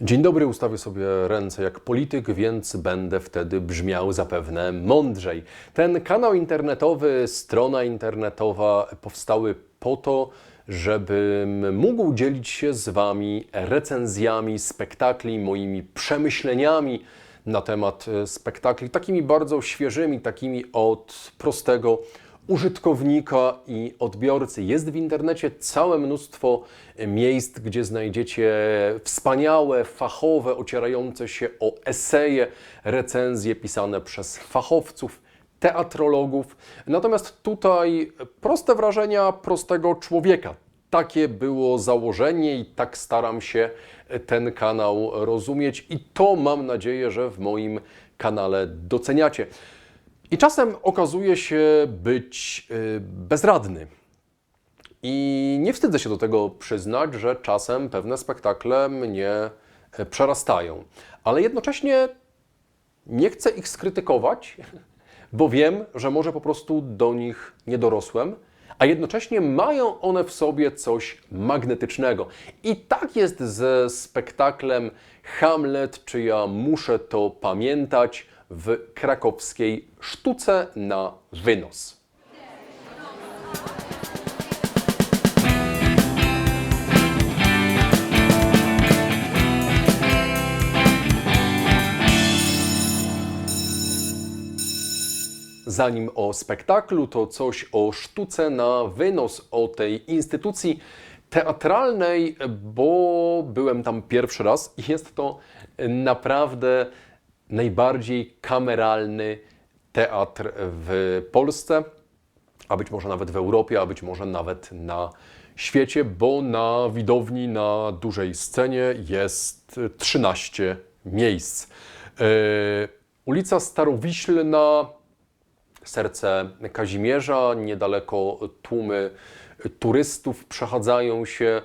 Dzień dobry, ustawię sobie ręce jak polityk, więc będę wtedy brzmiał zapewne mądrzej. Ten kanał internetowy, strona internetowa powstały po to, żebym mógł dzielić się z Wami recenzjami spektakli, moimi przemyśleniami na temat spektakli, takimi bardzo świeżymi, takimi od prostego użytkownika i odbiorcy. Jest w internecie całe mnóstwo miejsc, gdzie znajdziecie wspaniałe, fachowe, ocierające się o eseje, recenzje pisane przez fachowców, teatrologów. Natomiast tutaj proste wrażenia prostego człowieka. Takie było założenie i tak staram się ten kanał rozumieć i to mam nadzieję, że w moim kanale doceniacie. I czasem okazuje się być y, bezradny. I nie wstydzę się do tego przyznać, że czasem pewne spektakle mnie e, przerastają. Ale jednocześnie nie chcę ich skrytykować, bo wiem, że może po prostu do nich nie dorosłem, a jednocześnie mają one w sobie coś magnetycznego. I tak jest ze spektaklem Hamlet, czy ja muszę to pamiętać w krakowskiej sztuce na wynos. Zanim o spektaklu, to coś o sztuce na wynos, o tej instytucji teatralnej, bo byłem tam pierwszy raz i jest to naprawdę najbardziej kameralny teatr w Polsce, a być może nawet w Europie, a być może nawet na świecie, bo na widowni na dużej scenie jest 13 miejsc. Yy, ulica Starowiślna, serce Kazimierza, niedaleko tłumy turystów przechadzają się,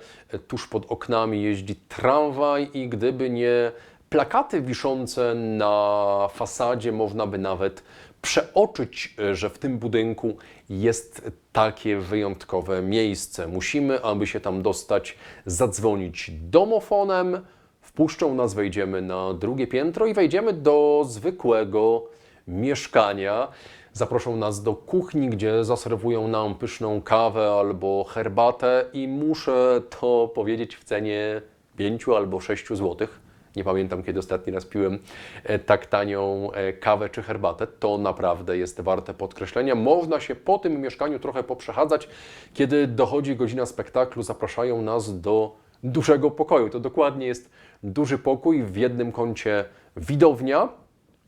tuż pod oknami jeździ tramwaj i gdyby nie plakaty wiszące na fasadzie, można by nawet przeoczyć, że w tym budynku jest takie wyjątkowe miejsce. Musimy, aby się tam dostać, zadzwonić domofonem, wpuszczą nas, wejdziemy na drugie piętro i wejdziemy do zwykłego mieszkania. Zaproszą nas do kuchni, gdzie zaserwują nam pyszną kawę albo herbatę i muszę to powiedzieć w cenie 5 albo 6 złotych. Nie pamiętam, kiedy ostatni raz piłem e, tak tanią e, kawę czy herbatę. To naprawdę jest warte podkreślenia. Można się po tym mieszkaniu trochę poprzechadzać. Kiedy dochodzi godzina spektaklu, zapraszają nas do dużego pokoju. To dokładnie jest duży pokój. W jednym kącie widownia,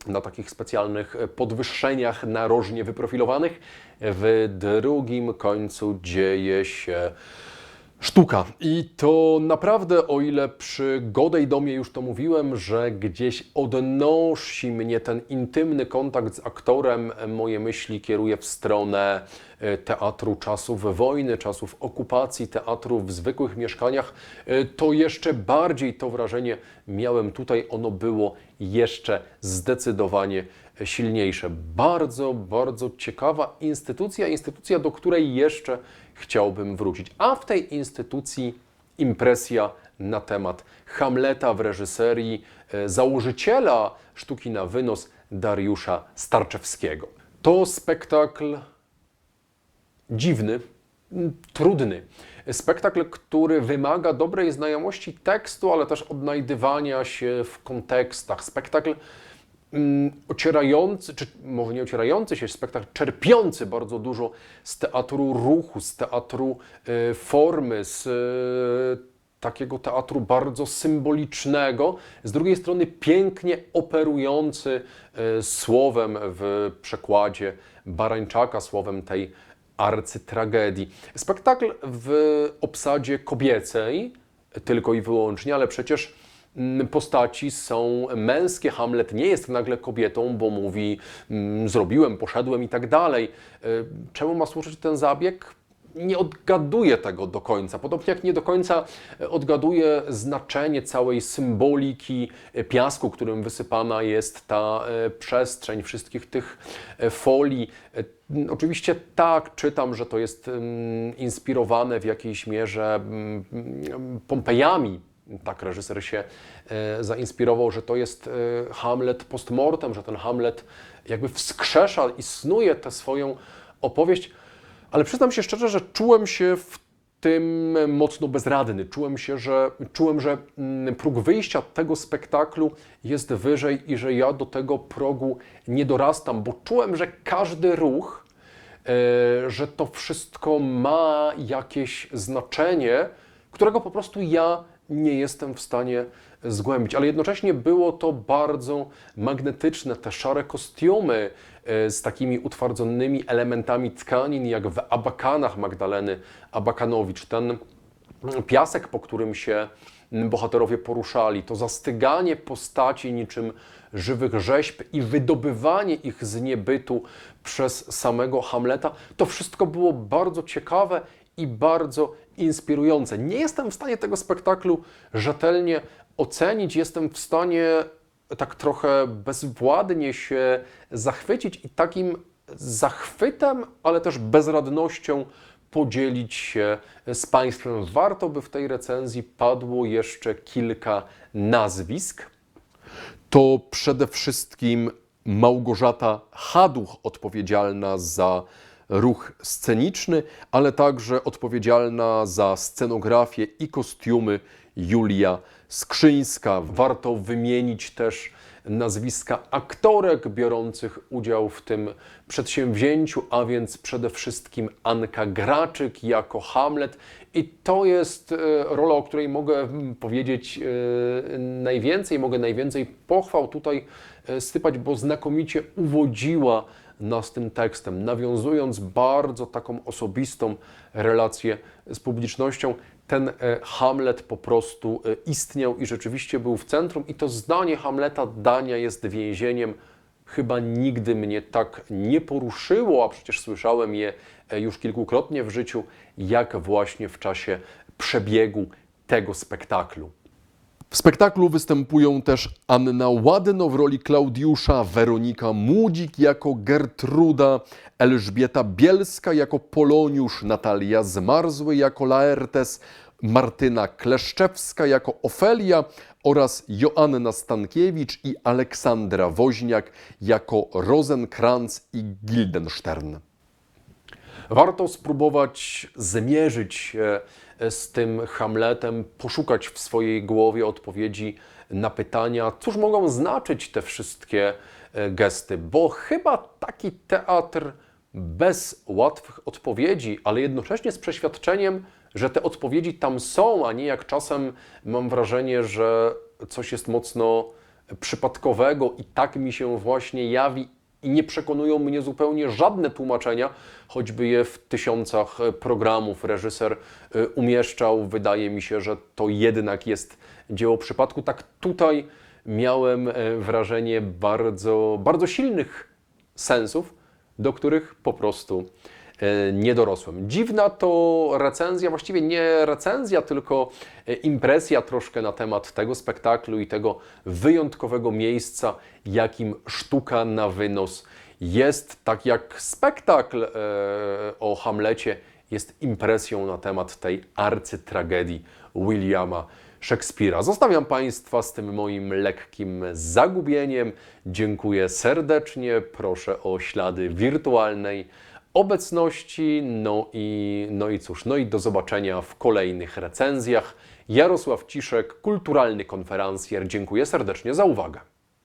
na takich specjalnych podwyższeniach narożnie wyprofilowanych. W drugim końcu dzieje się sztuka. I to naprawdę, o ile przy Godej Domie już to mówiłem, że gdzieś odnosi mnie ten intymny kontakt z aktorem, moje myśli kieruje w stronę e, teatru czasów wojny, czasów okupacji, teatru w zwykłych mieszkaniach, e, to jeszcze bardziej to wrażenie miałem tutaj. Ono było jeszcze zdecydowanie silniejsze. Bardzo, bardzo ciekawa instytucja, instytucja, do której jeszcze chciałbym wrócić. A w tej instytucji impresja na temat Hamleta w reżyserii e, założyciela sztuki na wynos Dariusza Starczewskiego. To spektakl dziwny, trudny. Spektakl, który wymaga dobrej znajomości tekstu, ale też odnajdywania się w kontekstach. Spektakl ocierający, czy może nie ocierający się, spektakl czerpiący bardzo dużo z teatru ruchu, z teatru y, formy, z y, takiego teatru bardzo symbolicznego, z drugiej strony pięknie operujący y, słowem w przekładzie Barańczaka, słowem tej arcytragedii. Spektakl w obsadzie kobiecej, tylko i wyłącznie, ale przecież mm, postaci są męskie. Hamlet nie jest nagle kobietą, bo mówi mm, zrobiłem, poszedłem i tak dalej. Y, czemu ma służyć ten zabieg? nie odgaduje tego do końca. Podobnie jak nie do końca odgaduje znaczenie całej symboliki piasku, którym wysypana jest ta e, przestrzeń, wszystkich tych e, folii. E, oczywiście tak, czytam, że to jest inspirowane w jakiejś mierze Pompejami, tak reżyser się e, zainspirował, że to jest e, Hamlet postmortem, że ten Hamlet jakby wskrzesza i snuje tę swoją opowieść. Ale przyznam się szczerze, że czułem się w tym mocno bezradny. Czułem się, że czułem, że mm, próg wyjścia tego spektaklu jest wyżej i że ja do tego progu nie dorastam, bo czułem, że każdy ruch, e, że to wszystko ma jakieś znaczenie, którego po prostu ja nie jestem w stanie zgłębić. Ale jednocześnie było to bardzo magnetyczne, te szare kostiumy e, z takimi utwardzonymi elementami tkanin, jak w abakanach Magdaleny Abakanowicz. Ten piasek, po którym się bohaterowie poruszali, to zastyganie postaci niczym żywych rzeźb i wydobywanie ich z niebytu przez samego Hamleta, to wszystko było bardzo ciekawe i bardzo inspirujące. Nie jestem w stanie tego spektaklu rzetelnie ocenić, jestem w stanie tak trochę bezwładnie się zachwycić i takim zachwytem, ale też bezradnością podzielić się z Państwem. Warto by w tej recenzji padło jeszcze kilka nazwisk. To przede wszystkim Małgorzata Haduch, odpowiedzialna za ruch sceniczny, ale także odpowiedzialna za scenografię i kostiumy Julia Skrzyńska. Warto wymienić też nazwiska aktorek biorących udział w tym przedsięwzięciu, a więc przede wszystkim Anka Graczyk jako Hamlet. I to jest e, rola, o której mogę mm, powiedzieć e, najwięcej, mogę najwięcej pochwał tutaj e, sypać, bo znakomicie uwodziła nas tym tekstem, nawiązując bardzo taką osobistą relację z publicznością. Ten e, Hamlet po prostu e, istniał i rzeczywiście był w centrum, i to zdanie Hamleta Dania jest więzieniem. Chyba nigdy mnie tak nie poruszyło, a przecież słyszałem je e, już kilkukrotnie w życiu, jak właśnie w czasie przebiegu tego spektaklu. W spektaklu występują też Anna Ładno w roli Klaudiusza, Weronika Młodzik jako Gertruda, Elżbieta Bielska jako Poloniusz, Natalia Zmarzły jako Laertes, Martyna Kleszczewska jako Ofelia oraz Joanna Stankiewicz i Aleksandra Woźniak jako Rosenkrantz i Guildenstern. Warto spróbować zmierzyć się z tym Hamletem, poszukać w swojej głowie odpowiedzi na pytania, cóż mogą znaczyć te wszystkie e, gesty, bo chyba taki teatr bez łatwych odpowiedzi, ale jednocześnie z przeświadczeniem, że te odpowiedzi tam są, a nie jak czasem mam wrażenie, że coś jest mocno przypadkowego i tak mi się właśnie jawi i nie przekonują mnie zupełnie żadne tłumaczenia, choćby je w tysiącach programów reżyser y, umieszczał. Wydaje mi się, że to jednak jest dzieło przypadku. Tak tutaj miałem e, wrażenie bardzo, bardzo silnych sensów, do których po prostu E, nie dorosłem. Dziwna to recenzja, właściwie nie recenzja, tylko e, impresja troszkę na temat tego spektaklu i tego wyjątkowego miejsca, jakim sztuka na wynos jest, tak jak spektakl e, o Hamlecie jest impresją na temat tej arcytragedii Williama Szekspira. Zostawiam Państwa z tym moim lekkim zagubieniem. Dziękuję serdecznie. Proszę o ślady wirtualnej obecności. No i, no i cóż, no i do zobaczenia w kolejnych recenzjach. Jarosław Ciszek, kulturalny konferencjer. Dziękuję serdecznie za uwagę.